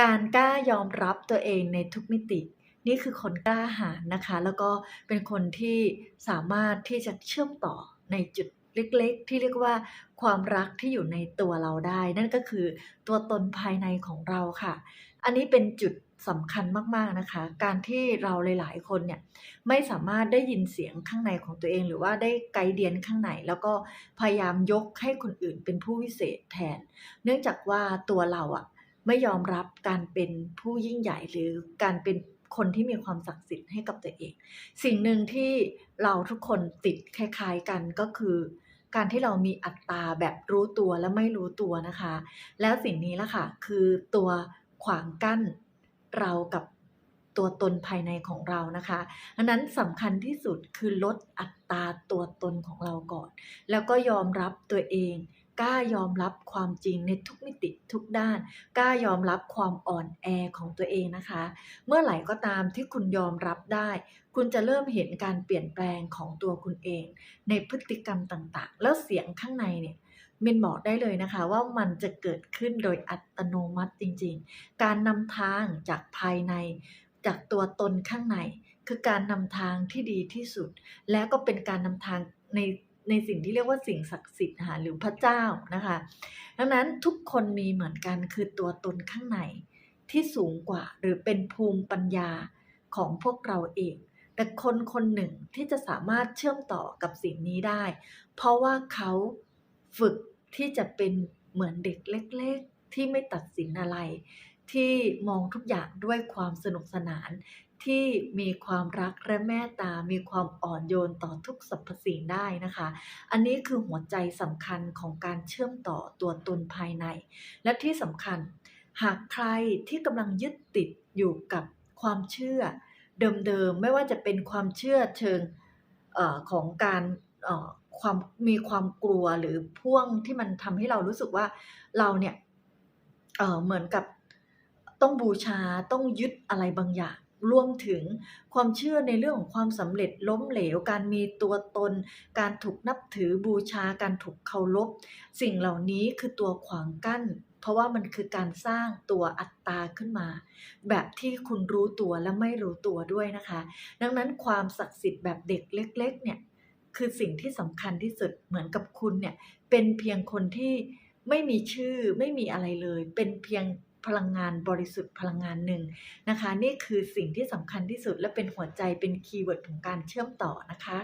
การกล้ายอมรับตัวเองในทุกมิติ นี่คือคนกล้าหาญนะคะ แล้วก็เป็นคนที่สามารถที่จะเชื่อมต่อในจุดเล็กๆ ที่เรียกว่าความรักที่อยู่ในตัวเราได้ นั่นก็คือตัวตนภายในของเราค่ะ อันนี้เป็นจุดสำคัญมากๆนะคะ การที่เราหลาย ๆ คนเนี่ยไม่สามารถได้ยินเสียงข้างในของตัวเอง หรือว่าได้ไกด์เดียนข้างในแล้วก็พยายามยกให้คนอื่นเป็นผู้วิเศษแทน เนื่องจากว่าตัวเราอะ ไม่ยอมรับการเป็นผู้ยิ่งใหญ่หรือการเป็นคนที่มีความศักดิ์สิทธิ์ให้กับตัวเอง สิ่งหนึ่งที่เราทุกคนติดคล้ายๆกันก็คือ การที่เรามีอัตตาแบบรู้ตัวและไม่รู้ตัวนะคะ แล้วสิ่งนี้ละค่ะ คือตัวขวางกั้นเรากับตัวตนภายในของเรานะคะดังนั้นสำคัญที่สุดคือลดอัตราตัวตนของเราก่อน แล้วก็ยอมรับตัวเอง กล้ายอมรับความจริงในทุกมิติทุกด้าน กล้ายอมรับความอ่อนแอของตัวเองนะคะ เมื่อไหร่ก็ตามที่คุณยอมรับได้ คุณจะเริ่มเห็นการเปลี่ยนแปลงของตัวคุณเอง ในพฤติกรรมต่างๆ แล้วเสียงข้างในเนี่ยมินบอกได้เลยนะคะว่ามันจะเกิดขึ้นโดยอัตโนมัติจริงๆ การนำทางจากภายใน จากตัวตนข้างใน คือการนำทางที่ดีที่สุด แล้วก็เป็นการนำทางใน ในสิ่งที่เรียกว่าสิ่งศักดิ์สิทธิ์ค่ะหรือพระเจ้านะคะ ดังนั้นทุกคนมีเหมือนกันคือตัวตนข้างในที่สูงกว่าหรือเป็นภูมิปัญญาของพวกเราเอง แต่คนคนหนึ่งที่จะสามารถเชื่อมต่อกับสิ่งนี้ได้ เพราะว่าเขาฝึกที่จะเป็นเหมือนเด็กเล็ก ๆ ที่ไม่ตัดสินอะไร ที่มองทุกอย่างด้วยความสนุกสนาน ที่มีความรักและเมตตา มีความอ่อนโยนต่อทุกสรรพสิ่งได้นะคะ อันนี้คือหัวใจสำคัญของการเชื่อมต่อตัวตนภายใน และที่สำคัญหากใครที่กำลังยึดติดอยู่กับความเชื่อ เดิมๆ ไม่ว่าจะเป็นความเชื่อเชิงออของการออความมีความกลัวหรือพ่วงที่มันทำให้เรารู้สึกว่าเราเนี่ยเเหมือนกับต้องบูชาต้องยึดอะไรบางอย่าง รวมถึงความเชื่อในเรื่องของความสำเร็จล้มเหลว การมีตัวตน การถูกนับถือบูชา การถูกเคารพ สิ่งเหล่านี้คือตัวขวางกั้น เพราะว่ามันคือการสร้างตัวอัตตาขึ้นมา แบบที่คุณรู้ตัวและไม่รู้ตัวด้วยนะคะ ดังนั้นความศักดิ์สิทธิ์แบบเด็กเล็ก ๆ เนี่ยคือสิ่งที่สำคัญที่สุดเหมือนกับคุณเนี่ยเป็นเพียงคนที่ไม่มีชื่อไม่มีอะไรเลย เป็นเพียง พลังงานบริสุทธิ์พลังงานหนึ่งนะคะ นี่คือสิ่งที่สำคัญที่สุดและเป็นหัวใจเป็นคีย์เวิร์ดของการเชื่อมต่อนะคะ